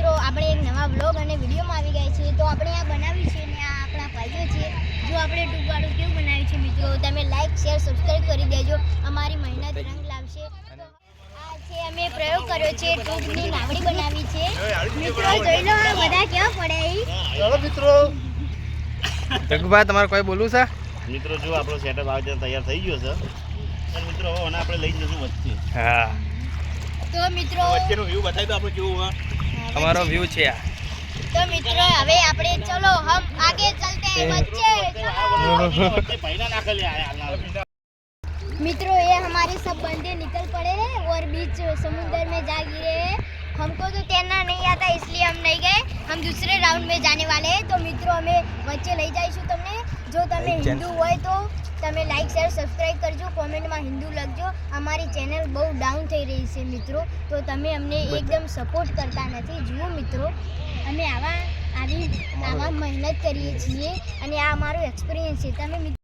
મિત્રો આપણે એક નવા બ્લોગ અને વિડીયોમાં આવી ગયા છીએ. તો આપણે આ બનાવ્યું છે ને આ આપણા ભાઈઓ છે. જો આપણે ટૂંકવાળું કેવું બનાવ્યું છે મિત્રો તમે લાઈક શેર સબસ્ક્રાઈબ કરી દેજો. અમારી મહેનત રંગ લાવશે. આ છે અમે પ્રયોગ કર્યો છે ટૂંકની નાવડી બનાવી છે. મિત્રો જોઈ લો આ બધા કેવા પડે. ચાલો મિત્રો. જગુભાઈ તમારે કોઈ બોલવું છે? મિત્રો જો આપણો સેટઅપ આજે તૈયાર થઈ ગયો છે. મિત્રો હવે આપણે લઈ જશું વચ્ચે. હા. તો મિત્રો વચ્ચેનો વ્યૂ બતાવી દો આપણે કેવું હોય. અમારો વ્યૂ છે આ તો મિત્રો હવે આપણે ચલો હમ આગે ચલતે हैं बच्चे વચ્ચે ભાઈના નાખેલી આ હાલના. मित्रों ये हमारे सब बंदे निकल पड़े हैं और बीच समुद्र में जा गिरे हैं हमको तो तैरना नहीं आता इसलिए हम नहीं गए हम दूसरे राउंड में जाने वाले हैं तो મિત્રો અમે વચ્ચે લઈ જઈશું તમને જો તમે Like, હિન્દુ હોય તો તમે લાઈક શેર સબસ્ક્રાઈબ કરજો કોમેન્ટમાં હિન્દુ લખજો. અમારી ચેનલ બહુ ડાઉન થઈ રહી છે મિત્રો. તો તમે અમને એકદમ સપોર્ટ કરતા નથી. જુઓ મિત્રો અમે આવા આવી આવા મહેનત કરીએ છીએ અને આ અમારો એક્સપિરિયન્સ છે. તમે મિત્રો